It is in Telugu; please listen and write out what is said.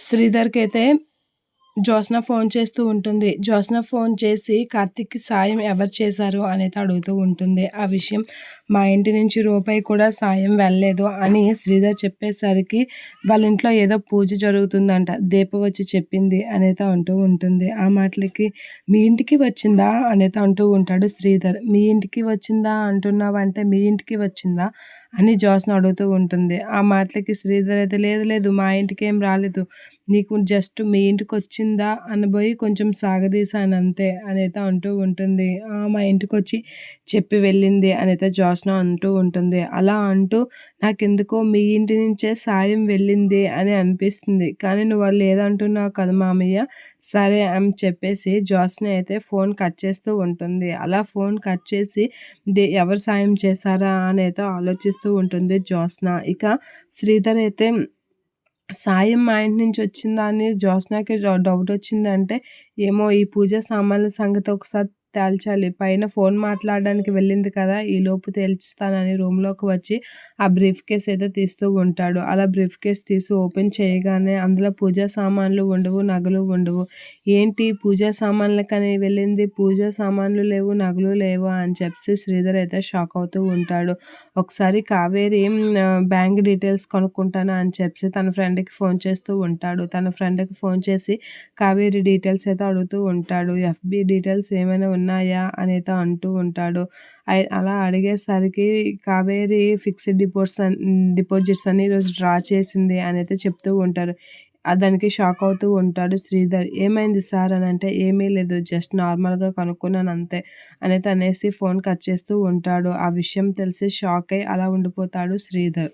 శ్రీధర్కి అయితే జ్యోత్స్న ఫోన్ చేస్తూ ఉంటుంది. జ్యోత్స్న ఫోన్ చేసి కార్తిక్కి సాయం ఎవరు చేశారు అనేది అడుగుతూ ఉంటుంది. ఆ విషయం మా ఇంటి నుంచి రూపాయి కూడా సాయం వెళ్ళలేదు అని శ్రీధర్ చెప్పేసరికి వాళ్ళ ఇంట్లో ఏదో పూజ జరుగుతుందంట. దీప వచ్చి చెప్పింది అనేది అంటూ ఉంటుంది. ఆ మాటలకి మీ ఇంటికి వచ్చిందా అనేది అంటూ ఉంటాడు శ్రీధర్. మీ ఇంటికి వచ్చిందా అంటున్నావంటే మీ ఇంటికి వచ్చిందా? అని జ్యోత్స్న అడుగుతూ ఉంటుంది. ఆ మాటలకి శ్రీధర్ అయితే లేదు లేదు మా ఇంటికి ఏం రాలేదు. నీకు జస్ట్ మీ ఇంటికి వచ్చిందా అనబోయి కొంచెం సాగదీశాను అంతే అనేది అంటూ ఉంటుంది. మా ఇంటికి వచ్చి చెప్పి వెళ్ళింది అనేది జ్యోత్స్న అంటూ ఉంటుంది. అలా అంటూ నాకెందుకో మీ ఇంటి నుంచే సాయం వెళ్ళింది అని అనిపిస్తుంది. కానీ నువ్వు వాళ్ళు కదా మామయ్య సరే అని చెప్పేసి జ్యోత్స్న అయితే ఫోన్ కట్ చేస్తూ ఉంటుంది. అలా ఫోన్ కట్ చేసి ఎవరు సాయం చేశారా అని అయితే ఆలోచిస్తూ ఉంటుంది జ్యోత్స్న ఇక శ్రీధర్ అయితే సాయం మా ఇంటి నుంచి వచ్చిందా అని జ్యోత్స్నాకి డౌట్ వచ్చిందంటే ఏమో ఈ పూజ సామాన్ల సంగతి ఒకసారి తేల్చాలి. పైన ఫోన్ మాట్లాడడానికి వెళ్ళింది కదా ఈలోపు తేల్చుతానని రూమ్లోకి వచ్చి ఆ బ్రీఫ్ కేస్ అయితే తీస్తూ ఉంటాడు. అలా బ్రీఫ్ కేస్ తీసి ఓపెన్ చేయగానే అందులో పూజా సామాన్లు ఉండవు నగలు ఉండవు. ఏంటి పూజా సామాన్లకని వెళ్ళింది? పూజా సామాన్లు లేవు నగలు లేవు? అని చెప్పి శ్రీధర్ అయితే షాక్ అవుతూ ఉంటాడు. ఒకసారి కావేరి బ్యాంక్ డీటెయిల్స్ కొనుక్కుంటాను అని చెప్పి తన ఫ్రెండ్కి ఫోన్ చేస్తూ ఉంటాడు. తన ఫ్రెండ్కి ఫోన్ చేసి కావేరి డీటెయిల్స్ అయితే అడుగుతూ ఉంటాడు. ఎఫ్బి డీటెయిల్స్ ఏమైనా ఉన్నాయా అనేది అంటూ ఉంటాడు. అలా అడిగేసరికి కావేరి ఫిక్స్డ్ డిపోజిట్స్ డిపాజిట్స్ అని ఈరోజు డ్రా చేసింది అని అయితే చెప్తూ ఉంటారు. దానికి షాక్ అవుతూ ఉంటాడు శ్రీధర్. ఏమైంది సార్ అని అంటే ఏమీ లేదు జస్ట్ నార్మల్గా కనుక్కున్నాను అంతే అనేది అనేసి ఫోన్ కట్ చేస్తూ ఉంటాడు. ఆ విషయం తెలిసి షాక్ అయి అలా ఉండిపోతాడు శ్రీధర్.